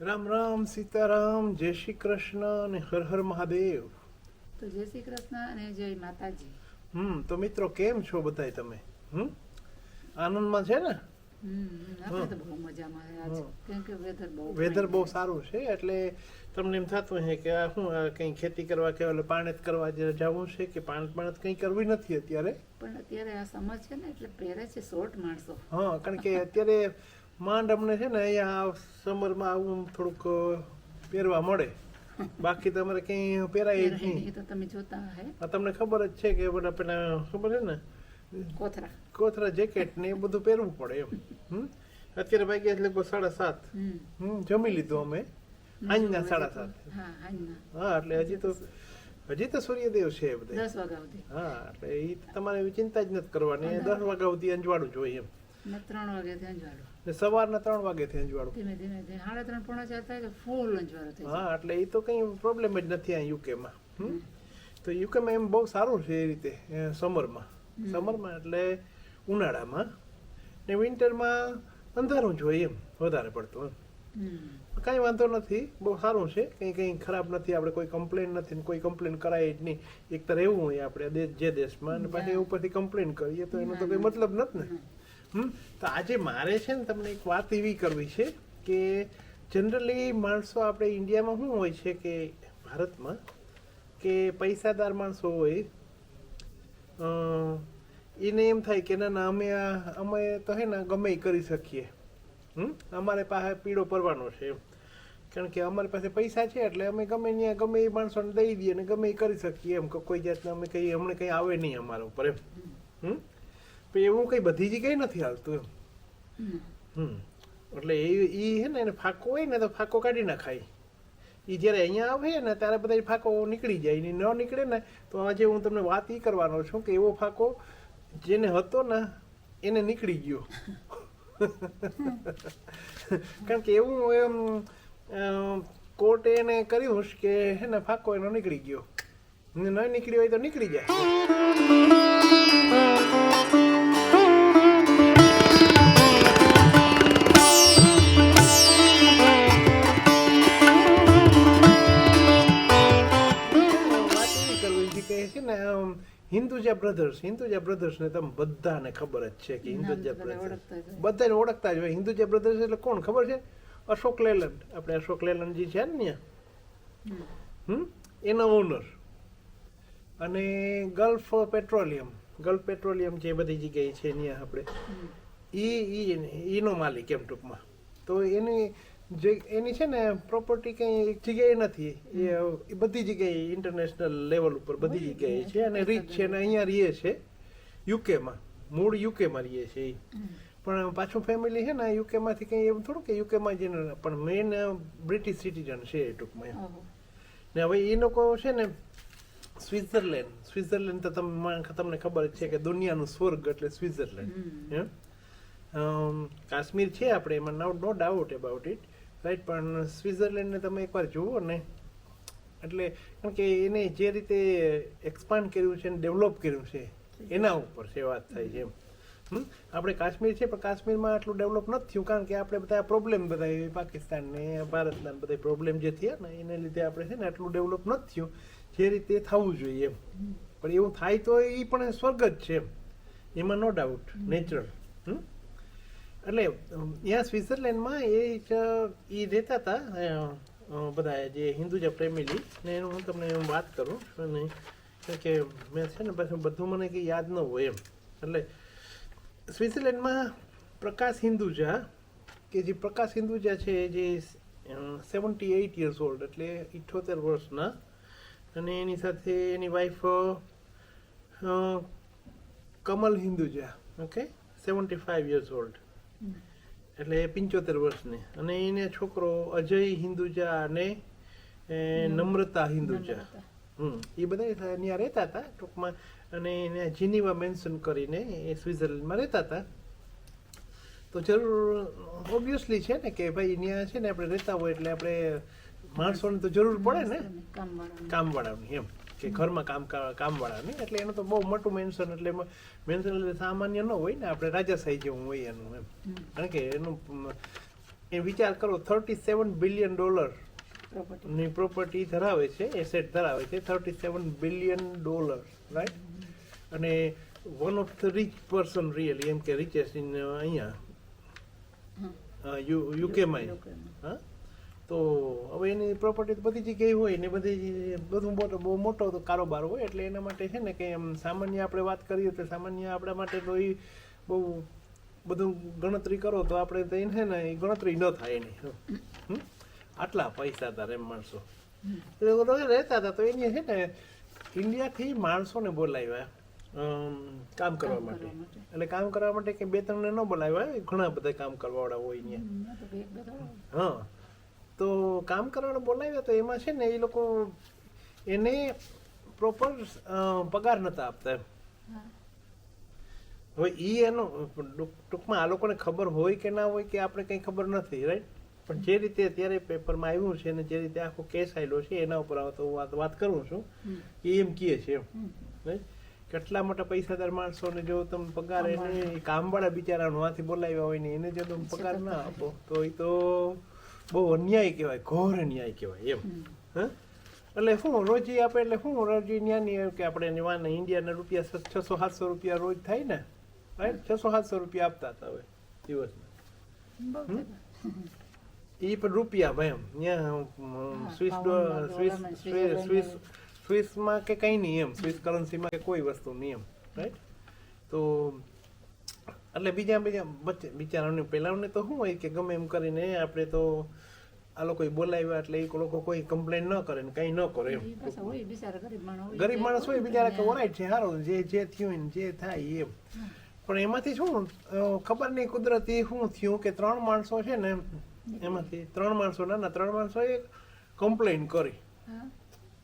રામ રામ સીતારામ જય શ્રી કૃષ્ણ અને હર હર મહાદેવ. તો જય શ્રી કૃષ્ણ અને જય માતાજી. હમ તો મિત્રો કેમ છો બધાય તમે? હમ? આનંદમાં છે ને? વેધર બહુ વેધર બહુ સારું છે એટલે તમને એમ થતું છે કે આ શું કંઈ ખેતી કરવા કે ઓલે પાણી કરવા જવું છે કે પાણત પાણત કંઈ કરવી નથી અત્યારે? પણ અત્યારે આ સમજ છે ને એટલે પહેરે છે શોર્ટ માણસો. હા કારણ કે અત્યારે માંડ અમને છે ને અહીંયા સમરમાં આવું થોડુંક પહેરવા મળે. બાકી તમારે કંઈ પહેરાય જ નહીં તમે જોતા હે. તમને ખબર જ છે કે બધા પેલા ખબર છે ને? કોથરા. કોથરા જેકેટ ને એ બધું પહેરવું પડે એમ. હમ? અત્યારે ભાઈ એટલે લગભગ સાડા સાત. જમી લીધું અમે. આજના સાડા સાત. હા એટલે હજી તો હજી તો સૂર્યદેવ છે બધા. દસ વાગ્યા સુધી. હા એટલે એ તમારે ચિંતા જ નથી કરવાની. દસ વાગ્યા સુધી અંજવાળું જોઈએ એમ. ને ત્રણ વાગ્યાથી અંજવાળું. ને સવારના ત્રણ વાગ્યાથી અંજવાળું. ધીમે ધીમે ધીમે. સાડા ત્રણ પોણા ચાર થાય કે ફૂલ અંજવાળું થઈ હા એટલે એ તો કંઈ પ્રોબ્લેમ જ નથી આ યુકેમાં તો યુકેમાં એમ બહુ સારું છે એ રીતે સમરમાં સમરમાં એટલે ઉનાળામાં. ને વિન્ટરમાં અંધારું જોઈએ એમ વધારે પડતું એમ. કાંઈ વાંધો નથી બહુ સારું છે. કંઈ કંઈ ખરાબ નથી. આપણે કોઈ કમ્પ્લેન નથી કોઈ કમ્પ્લેન કરાય જ નહીં. એક તો રહેવું હોય આપણે જે દેશમાં અને પાછી ઉપરથી કમ્પ્લેન કરીએ તો એનો તો કોઈ મતલબ નથી ને. તો આજે મારે છે ને તમને એક વાત એવી કરવી છે કે જનરલી માણસો આપણે ઇન્ડિયામાં શું હોય છે કે, ભારતમાં, કે પૈસાદાર માણસો હોય એને એમ થાય કે ના ના, અમે આ, અમે તો હે ને ગમે કરી શકીએ. અમારે પાસે પીળો પરવાનો છે એમ. કારણ કે અમારી પાસે પૈસા છે એટલે અમે ગમે ત્યાં ગમે એ માણસોને દઈ દઈએ ને ગમે એ કરી શકીએ એમ. કે કોઈ જાતના અમે કંઈ, અમને કંઈ આવે નહીં અમારા ઉપર એમ. હમ? પણ એવું કંઈ બધી જગ્યાએ નથી હાલતું એમ. હમ. એટલે એ એ છે ને એને ફાકો હોય ને તો ફાકો કાઢી નાખાય. એ જ્યારે અહીંયા આવે ને ત્યારે બધા ફાકો નીકળી જાય. ને ન નીકળે ને તો આજે હું તમને વાત એ કરવાનો છું કે એવો ફાકો જેને હતો ને એને નીકળી ગયો. કારણ કે એવું એમ કોર્ટે એને કર્યું કે હે ને ફાકો એનો નીકળી ગયો. ને ન નીકળ્યો હોય તો નીકળી જાય. હિન્દુજા બ્રધર્સ હિન્દુજા બ્રધર્સને તમે બધાને ખબર જ છે કે હિન્દુજા બ્રધર્સ. બધાને ઓળખતા જ હોય. હિન્દુજા બ્રધર્સ એટલે કોણ ખબર છે? અશોક લેલન આપણે અશોક લેલન્ડજી છે ને ત્યાં? હમ. એના ઓનર અને ગલ્ફ પેટ્રોલિયમ ગલ્ફ પેટ્રોલિયમ જે બધી જગ્યાએ છે ત્યાં આપણે. એ ઈ ઈ એનો માલિક એમ ટૂંકમાં. તો એની જે એની છે ને પ્રોપર્ટી કંઈ એક જગ્યાએ નથી. એ બધી જગ્યાએ ઇન્ટરનેશનલ લેવલ ઉપર બધી જગ્યાએ છે અને રીચ છે અને અહીંયા રહીએ છે યુકેમાં મૂળ યુકેમાં રહીએ છે એ. પણ પાછું ફેમિલી છે ને યુકેમાંથી કંઈ એવું થોડું કે યુકેમાં જઈને પણ મેઇન બ્રિટિશ સિટીઝન છે એ ટૂંકમાં ને હવે એ લોકો છે ને સ્વિટ્ઝરલેન્ડ સ્વિટ્ઝરલેન્ડ તો તમે તમને ખબર જ છે કે દુનિયાનું સ્વર્ગ એટલે સ્વિટ્ઝરલેન્ડ કાશ્મીર છે આપણે એમાં no no doubt about it right પણ સ્વિટ્ઝરલેન્ડને તમે એકવાર જુઓ ને એટલે કારણ કે એને જે રીતે એક્સપાન્ડ કર્યું છે અને ડેવલપ કર્યું છે એના ઉપર છે વાત થાય છે એમ. હમ? આપણે કાશ્મીર છે પણ કાશ્મીરમાં આટલું ડેવલપ નથી થયું કારણ કે આપણે બધા પ્રોબ્લેમ બધા પાકિસ્તાનને ભારતના બધા પ્રોબ્લેમ જે થયા ને એને લીધે આપણે છે ને આટલું ડેવલપ નથી થયું. જે રીતે થવું જોઈએ એમ. પણ એવું થાય તો એ પણ સ્વર્ગ જ છે એમ. એમાં નો ડાઉટ નેચરલ હમ? એટલે ત્યાં સ્વિટ્ઝરલેન્ડમાં એ જ એ રહેતા હતા બધા જે હિન્દુજા ફેમિલી ને એનું હું તમને વાત કરું, અને કે મેં છે ને પછી બધું મને કંઈ યાદ ન હોય એમ. એટલે, સ્વિટ્ઝરલેન્ડમાં પ્રકાશ હિન્દુજા, કે જે પ્રકાશ હિન્દુજા છે જે સેવન્ટી એઇટ યર્સ ઓલ્ડ એટલે ઇઠ્ઠોતેર વર્ષના, અને એની સાથે એની wife Kamal Hinduja okay seventy five years old એટલે પંચોતેર વર્ષની. અને એને છોકરો અજય હિન્દુજા અને નમ્રતા હિન્દુજા. હમ એ બધા ત્યાં રહેતા હતા ટૂંકમાં. અને એને જીનીવા મેન્શન કરીને એ સ્વિટ્ઝરલેન્ડમાં રહેતા હતા. તો જરૂર ઓબ્વિયસલી છે ને કે ભાઈ ત્યાં છે ને આપણે રહેતા હોય એટલે આપણે માણસોને તો જરૂર પડે ને? કામવાળાની એમ. કે ઘરમાં કામ કામવાળાની એટલે એનું તો બહુ મોટું મેન્શન એટલે મેન્શન એટલે સામાન્ય ન હોય ને. આપણે રાજાશાહી જેવું હોય એનું એમ. કારણ કે એનું એ વિચાર કરો થર્ટી સેવન બિલિયન ડોલરની પ્રોપર્ટી ધરાવે છે એસેટ ધરાવે છે thirty seven billion dollar right અને one of the rich person really એમ કે રિચેસ્ટ ઇન અહીંયા યુ યુકેમાં હા? તો હવે એની પ્રોપર્ટી બધી જગ્યાએ હોય ને બધી બધું મોટો બહુ મોટો તો કારોબાર હોય એટલે એના માટે છે ને કે એમ સામાન્ય આપણે વાત કરીએ તો સામાન્ય આપણા માટે તો એ બહુ બધું ગણતરી કરો તો આપણે તો એને ને એ ગણતરી ન થાય એની? આટલા પૈસા હતા એમ માણસો. રહેતા હતા તો એની છે ને ઇન્ડિયાથી માણસોને બોલાવ્યા કામ કરવા માટે. કરવા માટે. એટલે કામ કરવા માટે કે બે ત્રણને ન બોલાવ્યા ઘણા બધા કામ કરવાવાળા હોય અહીંયા. હા. તો કામ કરવાનું બોલાવ્યા તો એમાં છે ને એ લોકો એને પ્રોપર પગાર નતા આપતા એમ. હવે ઈ એનો ટૂંકમાં આ લોકોને ખબર હોય કે ના હોય કે આપણે કંઈ ખબર નથી રાઈટ પણ જે રીતે અત્યારે પેપરમાં આવ્યું છે ને જે રીતે આખો કેસ આવેલો છે એના ઉપર તો વાત વાત કરું છું. એ એમ કહે છે? કેટલા મોટા પૈસાદાર માણસોને જો તમે પગાર એને કામવાળા બિચારાનો હાથી બોલાવ્યા હોય ને એને જો તમે પગાર ના આપો તો એ તો બહુ અન્યાય કહેવાય ઘોર અન્યાય કહેવાય એમ. હા? એટલે શું રોજી આપે એટલે શું રોજી ન્યાની એમ કે આપણે વાને ઇન્ડિયાના રૂપિયા છસો સાતસો રૂપિયા રોજ થાય ને રાઈટ છસો સાતસો રૂપિયા આપતા હતા હવે દિવસમાં. એ પણ રૂપિયામાં એમ. ત્યાં સ્વિસ સ્વિસ સ્વિસ સ્વિસમાં કે કંઈ નહીં એમ. સ્વિસ કરન્સીમાં કે કોઈ વસ્તુ નહીં એમ. રાઈટ તો એટલે બીજા બીજા બચ્ચે બિચારાઓને પેલાઓને તો શું હોય કે ગમે એમ કરીને આપણે તો આ લોકો બોલાવ્યા એટલે એ લોકો કોઈ કમ્પ્લેન ન કરે ને કંઈ ન કરે એમ. ગરીબ માણસ હોય બિચારા કે ઓરાય છે સારું જે જે થયું ને જે થાય એમ. પણ એમાંથી શું ખબર નહીં કુદરતી શું થયું કે ત્રણ માણસો છે ને એમાંથી ત્રણ માણસો ના ના ત્રણ માણસોએ કમ્પ્લેન કરી.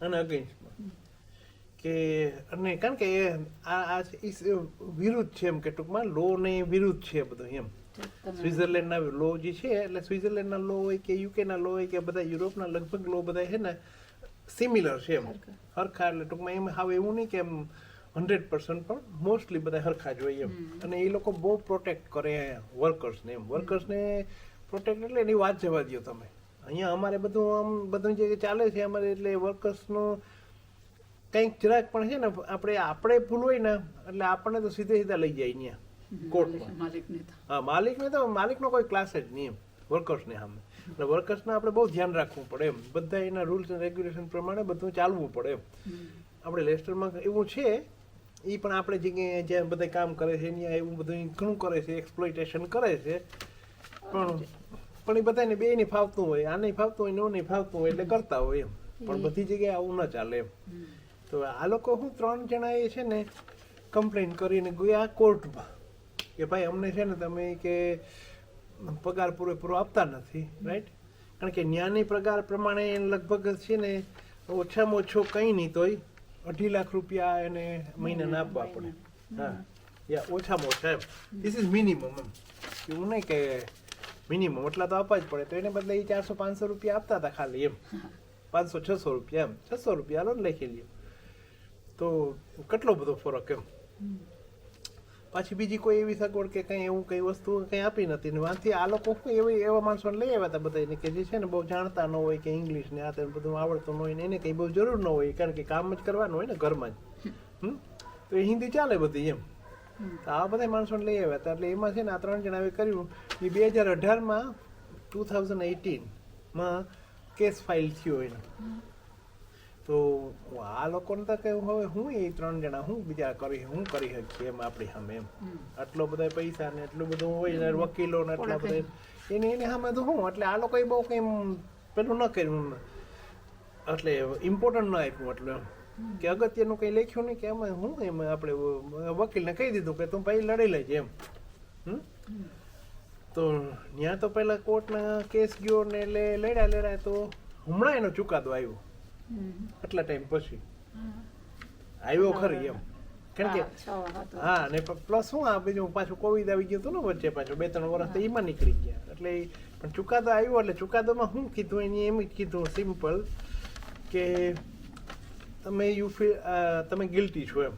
અને અગેન્સ્ટમાં કે અને કારણ કે આ આ વિરુદ્ધ છે એમ કે ટૂંકમાં લો ને વિરુદ્ધ છે બધું એમ. સ્વિટરલેન્ડના લો જે છે એટલે સ્વિટરલેન્ડના લો હોય કે યુકેના લો હોય કે બધા યુરોપના લગભગ લો બધા છે ને સિમિલર છે એમ. હરખા. હરખા એટલે ટૂંકમાં એમ હવે એવું નહીં કે એમ હંડ્રેડ પર્સન્ટ પણ મોસ્ટલી બધા હરખા જ હોય એમ. અને એ લોકો બહુ પ્રોટેક્ટ કરે વર્કર્સને એમ. વર્કર્સને પ્રોટેક્ટ એટલે એની વાત જવા દો તમે. અહીંયા અમારે બધું આમ બધું જે ચાલે છે અમારે એટલે વર્કર્સનું કંઈક જરાક પણ છે ને આપણે આપણે ભૂલ હોય ને એટલે આપણને તો સીધે સીધા લઈ જાય અહીંયા કોર્ટમાં માલિકને હા માલિકને તો માલિકનો કોઈ ક્લાસ જ નહીં એમ વર્કર્સને સામે. એટલે વર્કર્સને આપણે બહુ ધ્યાન રાખવું પડે એમ. બધા એના રૂલ્સ એન્ડ રેગ્યુલેશન પ્રમાણે બધું ચાલવું પડે એમ. આપણે લેસ્ટરમાં એવું છે એ પણ આપણે જગ્યાએ જ્યાં બધા કામ કરે છે ત્યાં એવું બધું ઘણું કરે છે એક્સપ્લોઇટેશન કરે છે. પણ પણ એ બધાને બે નહીં ફાવતું હોય આ નહીં ફાવતું હોય ને નહીં ફાવતું હોય એટલે કરતા હોય એમ. પણ બધી જગ્યાએ આવું ન ચાલે એમ. તો આ લોકો હું ત્રણ જણા એ છે ને કમ્પ્લેન કરીને ગયા કોર્ટમાં કે ભાઈ અમને છે ને તમે કે પગાર પૂરેપૂરો આપતા નથી રાઈટ કારણ કે ન્યાની પગાર પ્રમાણે લગભગ છે ને ઓછામાં ઓછો કંઈ નહીં તોય અઢી લાખ રૂપિયા એને મહિનાના આપવા પડે. હા. યા ઓછામાં ઓછા એમ. ધીસ ઇઝ મિનિમમ એમ. એવું નહીં કે મિનિમમ એટલા તો આપવા જ પડે. તો એને બદલે એ ચારસો પાંચસો રૂપિયા આપતા હતા ખાલી એમ. પાંચસો છસો રૂપિયા એમ. છસો રૂપિયા લોન લખી લ્યો. તો કેટલો બધો ફરક એમ. પાછી બીજી કોઈ એવી સગવડ કે કંઈ એવું કઈ વસ્તુ કંઈ આપી નથી ને વાંથી આ લોકો એવી એવા માણસોને લઈ આવ્યા હતા બધાને કે જે છે ને બહુ જાણતા ન હોય કે ઇંગ્લિશ ને આ તે બધું આવડતું ન હોય ને એને કંઈ બહુ જરૂર ન હોય કારણ કે કામ જ કરવાનું હોય ને ઘરમાં જ. હમ? તો એ હિન્દી ચાલે બધી એમ. તો આ બધા માણસોને લઈ આવ્યા હતા એટલે એમાં છે ને આ ત્રણ જણાવે કર્યું. એ બે હજાર અઢારમાં ટુ થાઉઝન્ડ એટીનમાં કેસ ફાઇલ થયો એનો. તો આ લોકોને તો કે હવે હું એ ત્રણ જણા હું બીજા કરી હું કરી શકીએ એમ આપણી સામે એમ. આટલો બધા પૈસા ને એટલું બધું હોય ને વકીલો ને એટલા બધા એને એને સામે તો હું એટલે આ લોકોએ બહુ કંઈ પેલું ન કર્યું. એટલે ઇમ્પોર્ટન્ટ ન આપ્યું એટલે કે અગત્યનું કંઈ લખ્યું નહીં કે એમાં હું એમ આપણે વકીલને કહી દીધું કે તું ભાઈ લડી લેજે એમ? તો ત્યાં તો પહેલાં કોર્ટના કેસ ગયો ને એટલે લડ્યા લડ્યા તો હમણાં એનો ચુકાદો આવ્યો. આટલા ટાઈમ પછી. આવ્યો ખરી એમ. કારણ કે હા ને પ્લસ શું આ બીજું પાછું કોવિડ આવી ગયું હતું ને વચ્ચે પાછું બે ત્રણ વર્ષ તો એમાં નીકળી ગયા. એટલે પણ ચુકાદો આવ્યો એટલે ચુકાદોમાં શું કીધું એની એમ જ કીધું સિમ્પલ કે તમે યુ ફીલ તમે ગિલ્ટી છો એમ.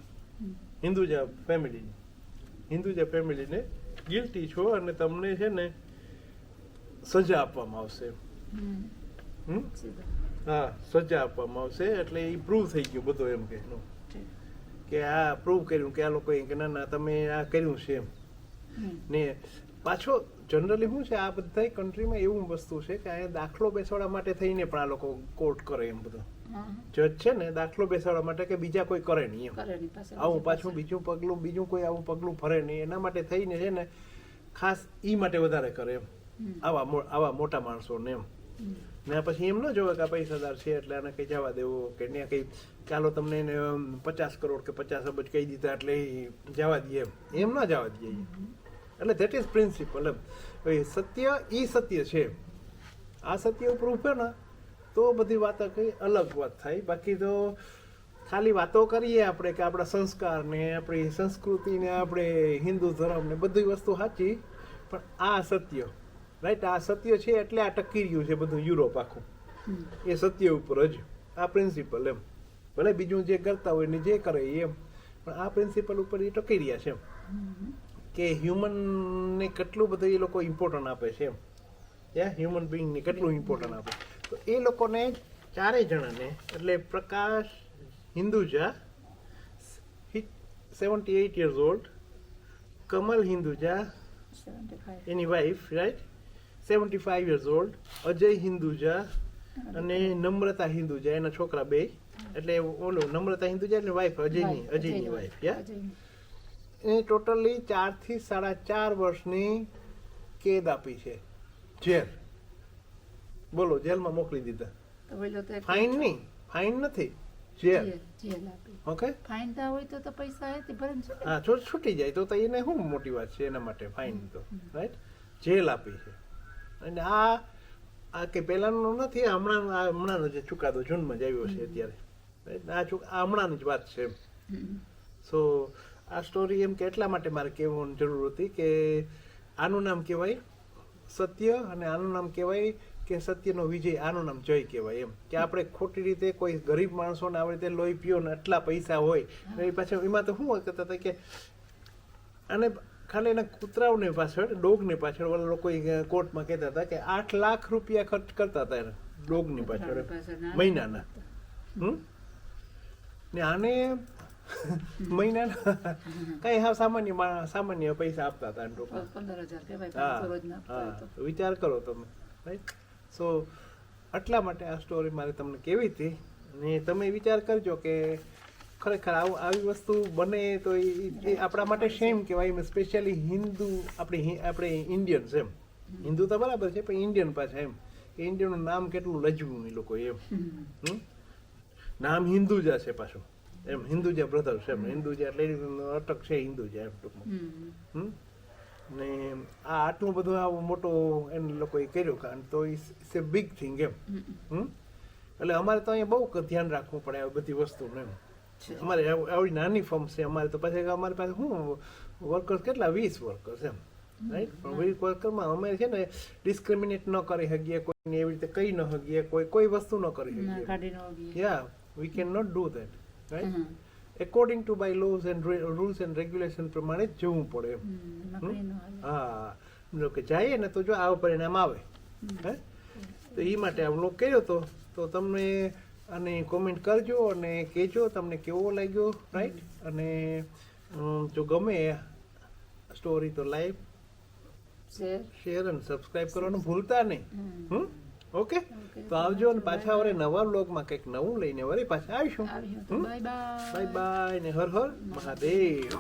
હિન્દુજા ફેમિલીની હિન્દુજા ફેમિલીને ગિલ્ટી છો અને તમને છે ને સજા આપવામાં આવશે હમ. હા સજા આપવામાં આવશે. એટલે એ પ્રૂવ થઈ ગયું બધું એમ કે. કે આ પ્રૂવ કર્યું કે આ લોકો કે ના ના તમે આ કર્યું છે એમ. ને પાછો જનરલી શું છે આ બધા કન્ટ્રીમાં એવું વસ્તુ છે કે અહીંયા દાખલો બેસાડવા માટે થઈને પણ આ લોકો કોર્ટ કરે એમ બધું. જજ છે ને દાખલો બેસાડવા માટે કે બીજા કોઈ કરે નહીં એમ. આવું પાછું બીજું પગલું બીજું કોઈ આવું પગલું ભરે નહીં. એના માટે થઈને છે ને ખાસ ઈ માટે વધારે કરે એમ. આવા આવા મોટા માણસોને એમ. હમ. ને પછી એમ ન જોવે કે આ પૈસાદાર છે એટલે આને કઈ જવા દેવું કે ત્યાં કઈ ચાલો તમને એને પચાસ કરોડ કે પચાસ અબજ કહી દીધા એટલે જવા દઈએ એમ. ના જવા દઈએ. એટલે ધેટ ઇઝ પ્રિન્સિપલ એમ. સત્ય, એ સત્ય છે. આ સત્ય ઉપર ઉભે ને, તો બધી વાતો કઈ અલગ વાત થાય. બાકી તો ખાલી વાતો કરીએ આપણે કે આપણા સંસ્કારને, આપણી સંસ્કૃતિને, આપણે હિન્દુ ધર્મને, બધી વસ્તુ સાચી. પણ આ સત્ય રાઈટ આ સત્ય છે એટલે આ ટકી રહ્યું છે બધું યુરોપ આખું. એ સત્ય ઉપર જ આ પ્રિન્સિપલ એમ. ભલે બીજું જે કરતા હોય ને જે કરે એમ. પણ આ પ્રિન્સિપલ ઉપર એ ટકી રહ્યા છે એમ. કે હ્યુમનને કેટલું બધું એ લોકો ઇમ્પોર્ટન્ટ આપે છે એમ. યા હ્યુમન બિંગને કેટલું ઇમ્પોર્ટન્ટ આપે. તો એ લોકોને ચારેય જણાને એટલે Prakash Hinduja seventy eight years old Kamal Hinduja એની wife right seventy five years old Ajay Hinduja અને નમ્રતા હિન્દુજા એના છોકરા બે. એટલે ઓલો નમ્રતા હિન્દુજા એટલે વાઇફ અજયની અજયની વાઇફ યા? એ ટોટલી ચારથી સાડા ચાર વર્ષની કેદ આપી છે. જેલ. બોલો જેલમાં મોકલી દીધા. ફાઇન નહીં ફાઇન નથી. જેલ. ઓકે? ફાઇન તા હોય તો તો પૈસા છૂટી. હા છૂટી જાય તો તો એને શું મોટી વાત છે એના માટે? ફાઇન તો રાઈટ જેલ આપી છે. અને આ આ કે પહેલાનો નથી હમણાં હમણાંનો જે ચુકાદો જૂનમાં જ આવ્યો છે અત્યારે. આ ચુક આ હમણાંની જ વાત છે સો આ સ્ટોરી એમ કે એટલા માટે મારે કહેવાની જરૂર હતી કે આનું નામ કહેવાય સત્ય અને આનું નામ કહેવાય કે સત્યનો વિજય આનું નામ જય કહેવાય એમ. કે આપણે ખોટી રીતે કોઈ ગરીબ માણસોને આવી રીતે લોહી પીઓ ને આટલા પૈસા હોય એ પાછળ એમાં તો શું કરતા હતા કે અને ખાલી એના કૂતરાઓને પાછળ ડોગની પાછળ ઓલા લોકો કોર્ટમાં કહેતા હતા કે આઠ લાખ રૂપિયા ખર્ચ કરતા હતા એને ડોગની પાછળ મહિનાના. ને આને મહિનાના કઈ હા સામાન્ય સામાન્ય પૈસા આપતા હતા હા હા વિચાર કરો તમે રાઈટ સો આટલા માટે આ સ્ટોરી મારે તમને કેવી હતી. ને તમે વિચાર કરજો કે ખરેખર આવું આવી વસ્તુ બને તો એ- આપણા માટે શેમ કહેવાય. સ્પેશિયલી હિન્દુ આપણે આપણે ઇન્ડિયન્સ એમ. હિન્દુ તો બરાબર છે પણ ઇન્ડિયન પાછા એમ. કે ઇન્ડિયનનું નામ કેટલું લજવું એ લોકો એમ? નામ હિન્દુજા છે પાછું. એમ હિન્દુજા બ્રધર્સ એમ. હિન્દુજા એટલે અટક છે હિન્દુજા એમ ટૂંકમાં? ને આ આટલું બધું આવું મોટો એને લોકોએ કર્યું કારણ તો ઇટ્સ એ બિગ થિંગ એમ? એટલે અમારે તો અહીંયા બહુ ધ્યાન રાખવું પડે આ બધી વસ્તુનું એમ. અમારે આવ- આવડી નાની ફોર્મ છે અમારે. તો પછી અમારી પાસે શું વર્કર્સ કેટલા? વીસ વર્કર્સ એમ. રાઈટ પણ વીસ વર્કરમાં અમે છે ને ડિસ્ક્રિમિનેટ ન કરી શકીએ કોઈને એવી રીતે કહી ન શકીએ કોઈ કોઈ વસ્તુ ન કરી શકીએ. કાઢી ન હોગી. Yeah, we cannot do that, right? Hmm. According to by laws and rules and regulation પ્રમાણે જવું પડે એમ. હા. કે જાય ને તો જો આવું પરિણામ આવે. હે? તો એ માટે આવું કર્યો તો તો તમને અને કોમેન્ટ કરજો અને કહેજો તમને કેવો લાગ્યો રાઈટ અને જો ગમે સ્ટોરી તો લાઈવ શેર. અને સબસ્ક્રાઇબ કરવાનું ભૂલતા નહીં. હમ. ઓકે તો આવજો ને પાછા વરે નવા બ્લોગમાં કંઈક નવું લઈને વળી પાછા આવીશું. બાય બાય ને હર હર મહાદેવ.